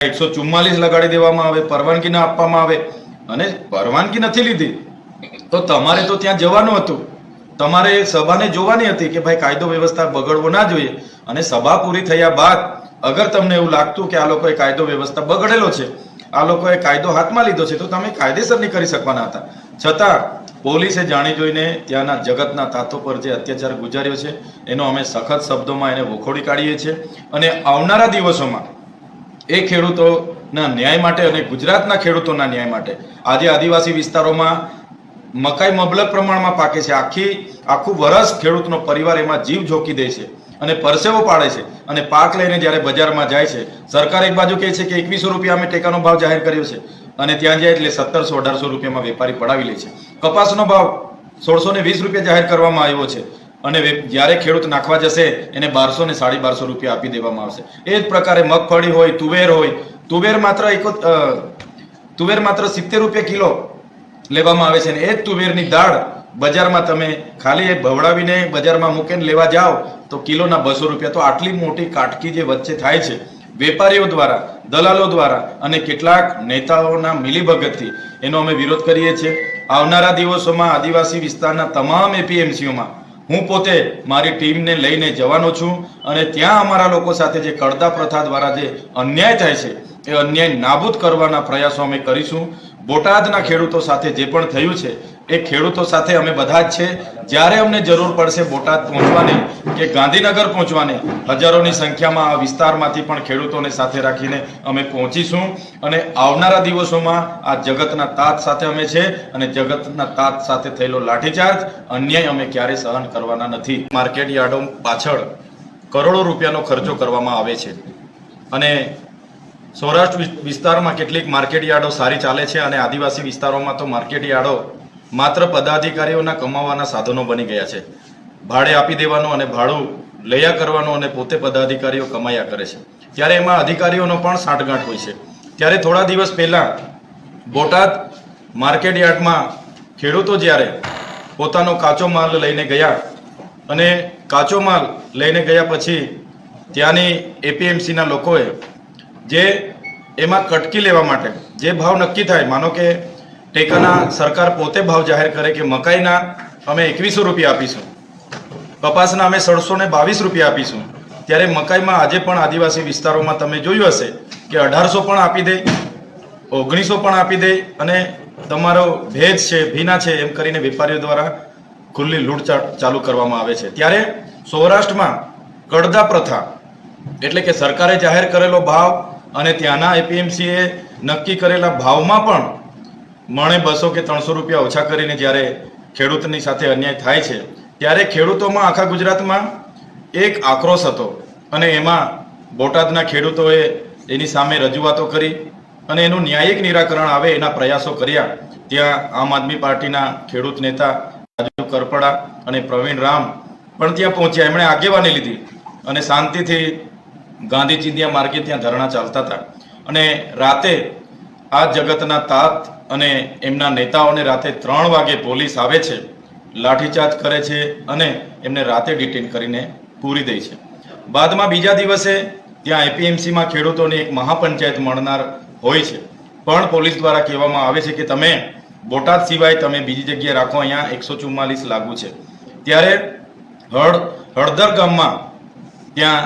એકસો ચુમ્માલીસ લગાડી દેવામાં આવે પરવાનગી ના આપવામાં આવે અને પરવાનગી નથી લીધી, તો તમારે તો ત્યાં જવાનું હતું. તમારે સભાને જોવાની હતી કે ભાઈ કાયદો વ્યવસ્થા બગડવો ના જોઈએ અને સભા પૂરી થયા બાદ અગર તમને એવું લાગતું કે આ લોકોએ કાયદો વ્યવસ્થા બગડેલો છે, આ લોકોએ કાયદો હાથમાં લીધો છે, તો તમે કાયદેસર નહીં કરી શકવાના હતા. છતાં પોલીસે જાણી જોઈને ત્યાંના જગતના તાતો પર જે અત્યાચાર ગુજાર્યો છે, એનો અમે સખત શબ્દોમાં એને વખોડી કાઢીએ છીએ અને આવનારા દિવસોમાં એ ખેડૂતોના ન્યાય માટે અને ગુજરાતના ખેડૂતોના ન્યાય માટે. આજે આદિવાસી વિસ્તારોમાં મકાઈ મબલક પ્રમાણમાં પાકે છે. આખી, આખું વરસ ખેડૂતનો પરિવાર એમાં જીવ ઝોકી દે છે અને પરસેવો પાડે છે અને પાક લઈને જ્યારે બજારમાં જાય છે, સરકાર એક બાજુ કહે છે કે એકવીસો રૂપિયા અમે ટેકાનો ભાવ જાહેર કર્યો છે અને ત્યાં જાય એટલે સત્તરસો, અઢારસો રૂપિયામાં વેપારી પડાવી લે છે. કપાસનો ભાવ સોળસો ને વીસ રૂપિયા જાહેર કરવામાં આવ્યો છે. અને જ્યારે ખેડૂત નાખવા જશે, એને બારસો ને સાડી બારસો રૂપિયા આપી દેવામાં આવશે. એ જ પ્રકારે મગફળી હોય, તુવેર હોય, તુવેર માત્ર એક તુવેર માત્ર સિત્તેર રૂપિયા કિલો લેવામાં આવે છે અને એ જ તુવેરની દાળ બજારમાં તમે ખાલી એ ભવડાવીને બજારમાં મૂકીને લેવા જાઓ, તો કિલોના બસો રૂપિયા. તો આટલી મોટી કાટકી જે વચ્ચે થાય છે, વેપારીઓ દ્વારા, દલાલો દ્વારા અને કેટલાક નેતાઓના મિલીભગતથી, એનો અમે વિરોધ કરીએ છીએ. આવનારા દિવસોમાં આદિવાસી વિસ્તારના તમામ એપીએમસીઓમાં હું પોતે મારી ટીમને લઈને જવાનો છું અને ત્યાં અમારા લોકો સાથે જે કડદા પ્રથા દ્વારા જે અન્યાય થાય છે, એ અન્યાય નાબૂદ કરવાના પ્રયાસો અમે કરીશું. બોટાદના ખેડૂતો સાથે જે પણ થયું છે એ ખેડૂતો સાથે અમે બધા જ છે. જ્યારે અમને જરૂર પડશે બોટાદ પહોંચવાની કે ગાંધીનગર પહોંચવાની, હજારોની સંખ્યામાં આ વિસ્તારમાંથી પણ ખેડૂતોને સાથે રાખીને અમે પહોંચીશું. અને આવનારા દિવસોમાં આ જગતના તાત સાથે અમે છે અને જગતના તાત સાથે થયેલો લાઠીચાર્જ અન્યાય અમે ક્યારે સહન કરવાના નથી. માર્કેટ યાર્ડો પાછળ કરોડો રૂપિયાનો ખર્ચો કરવામાં આવે છે. અને સૌરાષ્ટ્ર વિસ્તારમાં કેટલીક માર્કેટ યાર્ડો સારી ચાલે છે અને આદિવાસી વિસ્તારોમાં તો માર્કેટ યાર્ડો માત્ર પદાધિકારીઓના કમાવાના સાધનો બની ગયા છે. ભાડે આપી દેવાનું અને ભાડું લયા કરવાનું અને પોતે પદાધિકારીઓ કમાયા કરે છે. ત્યારે એમાં અધિકારીઓનો પણ સાંઠગાંઠ હોય છે. ત્યારે થોડા દિવસ પહેલા બોટાદ માર્કેટ યાર્ડમાં ખેડૂતો જ્યારે પોતાનો કાચો માલ લઈને ગયા અને કાચો માલ લઈને ગયા પછી ત્યાંની એપીએમસીના લોકોએ જે એમાં કટકી લેવા માટે જે ભાવ નક્કી થાય, માનો કે ટેકાના સરકાર પોતે ભાવ જાહેર કરે કે મકાઈના અમે એકવીસો રૂપિયા આપીશું. કપાસના અમે સડસો ને બાવીસ રૂપિયા આપીશું. ત્યારે મકાઈમાં આજે પણ આદિવાસી વિસ્તારોમાં તમે જોયું હશે કે અઢારસો પણ આપી દે, ઓગણીસો પણ આપી દે અને તમારો ભેજ છે, ભીના છે એમ કરીને વેપારીઓ દ્વારા ખુલ્લી લૂંટચાટ ચાલુ કરવામાં આવે છે. ત્યારે સૌરાષ્ટ્રમાં કડદા પ્રથા એટલે કે સરકારે જાહેર કરેલો ભાવ અને ત્યાંના એપીએમસીએ નક્કી કરેલા ભાવમાં પણ મણે બસો કે ત્રણસો રૂપિયા ઓછા કરીને જ્યારે ખેડૂતની સાથે અન્યાય થાય છે, ત્યારે ખેડૂતોમાં આખા ગુજરાતમાં એક આક્રોશ હતો અને એમાં બોટાદના ખેડૂતોએ એની સામે રજૂઆતો કરી અને એનું ન્યાયિક નિરાકરણ આવે એના પ્રયાસો કર્યા. ત્યાં આમ આદમી પાર્ટીના ખેડૂત નેતા રાજુ કરપડા અને પ્રવીણ રામ પણ ત્યાં પહોંચ્યા. એમણે આગેવાની લીધી અને શાંતિથી ગાંધી ચિંધિયા માર્ગે ત્યાં ધરણા ચાલતા હતા. અને રાતે આ જગતના તાત અને એમના નેતાઓને રાતે ત્રણ વાગે પોલીસ આવે છે, લાઠીચાર્જ કરે છે અને એમને રાતે ડિટેન કરીને પૂરી દે છે. બાદમાં બીજા દિવસે ત્યાં એપીએમસીમાં ખેડૂતોની એક મહાપંચાયત મળનાર હોય છે. પણ પોલીસ દ્વારા કહેવામાં આવે છે કે તમે બોટાદ સિવાય તમે બીજી જગ્યાએ રાખો, અહીંયા એકસો ચુમ્માલીસ લાગુ છે. ત્યારે હળ, હળદર ગામમાં ત્યાં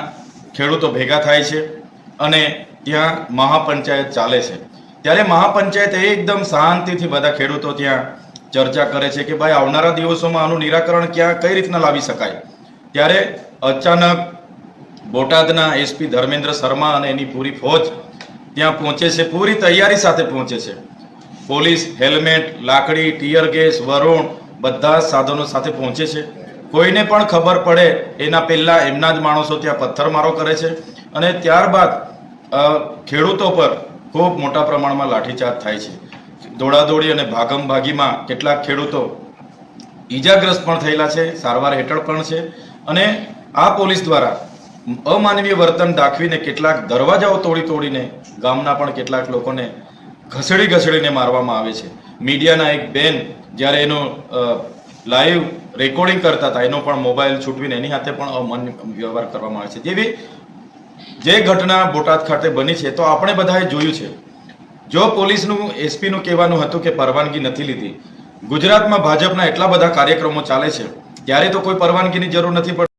ખેડૂતો ભેગા થાય છે અને ત્યાં મહાપંચાયત ચાલે છે. ત્યારે મહાપંચાયત એકદમ શાંતિથી બધા ખેડૂતો ત્યાં ચર્ચા કરે છે કે ભાઈ આવનારા દિવસોમાં આનું નિરાકરણ ક્યાં, કઈ રીતના લાવી શકાય? ત્યારે અચાનક બોટાદના એસપી ધર્મેન્દ્ર શર્મા અને એની પૂરી ફોજ ત્યાં પહોંચે છે, પૂરી તૈયારી સાથે પહોંચે છે. પોલીસ, હેલ્મેટ, લાકડી, ટીયર ગેસ, વરુણ બધા સાધનો સાથે પહોંચે છે. કોઈને પણ ખબર પડે એના પહેલાં એમના જ માણસો ત્યાં પથ્થરમારો કરે છે અને ત્યારબાદ ખેડૂતો પર ખૂબ મોટા પ્રમાણમાં લાઠીચાર્જ થાય છે. દોડાદોડી અને ભાગમ ભાગીમાં કેટલાક ખેડૂતો ઈજાગ્રસ્ત પણ થયેલા છે, સારવાર હેઠળ પણ છે અને આ પોલીસ દ્વારા અમાનવીય વર્તન દાખવીને કેટલાક દરવાજાઓ તોડી તોડીને ગામના પણ કેટલાક લોકોને ઘસડી ઘસડીને મારવામાં આવે છે. મીડિયાના એક બેન જ્યારે એનો લાઈવ રેકોર્ડિંગ કરતા હતા, એનો પણ મોબાઈલ છૂટવીને એની હાથે પણ અમાન્ય વ્યવહાર કરવામાં આવે છે. જેવી જે ઘટના બોટાદ ખાતે બની છે, તો આપણે બધાએ જોયું છે. જો પોલીસનું, એસપીનું કહેવાનું હતું કે પરવાનગી નથી લીધી, ગુજરાતમાં ભાજપના એટલા બધા કાર્યક્રમો ચાલે છે, ત્યારે તો કોઈ પરવાનગીની જરૂર નથી પડતી.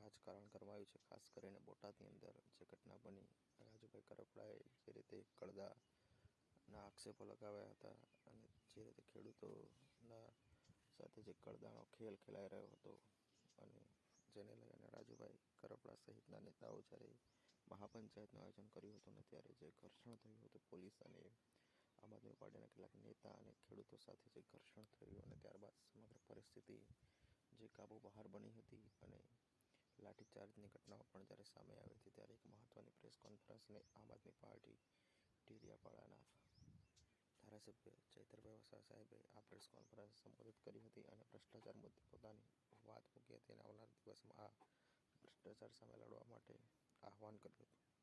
રાજકારણ કરવાયું છે, ખાસ કરીને બોટાદની અંદર જે ઘટના બની કરપડાએ જે રીતે કડદાના આક્ષેપો લગાવ્યા હતા અને જે રીતે ખેડૂતોના સાથે જે કડદાનો ખેલ ખેલાઈ રહ્યો હતો અને જેને લઈને રાજુભાઈ કરપડા સહિતના નેતાઓ જ્યારે મહાપંચાયતનું આયોજન કર્યું હતું ને ત્યારે જે ઘર્ષણ થયું હતું પોલીસ અને આમ આદમી પાર્ટીના કેટલાક નેતા અને ખેડૂતો સાથે જે ઘર્ષણ થયું અને ત્યારબાદ સમગ્ર પરિસ્થિતિ જે કાબુ બહાર બની હતી અને લાઠીચાર્જની ઘટનાઓ પણ જ્યારે સામે આવી હતી ત્યારે એક મહત્વની પ્રેસ કોન્ફરન્સને આમ આદમી પાર્ટી ટીરિયાપાડાના ધારાસભ્ય ચૈતરભાઈ વસા સાહેબે આ પ્રેસ કોન્ફરન્સ સંબોધિત કરી હતી અને ભ્રષ્ટાચાર મુદ્દે પોતાની વાત મૂકી હતી અને આવનાર દિવસમાં આ ભ્રષ્ટાચાર સામે લડવા માટે આહવાન કર્યું હતું.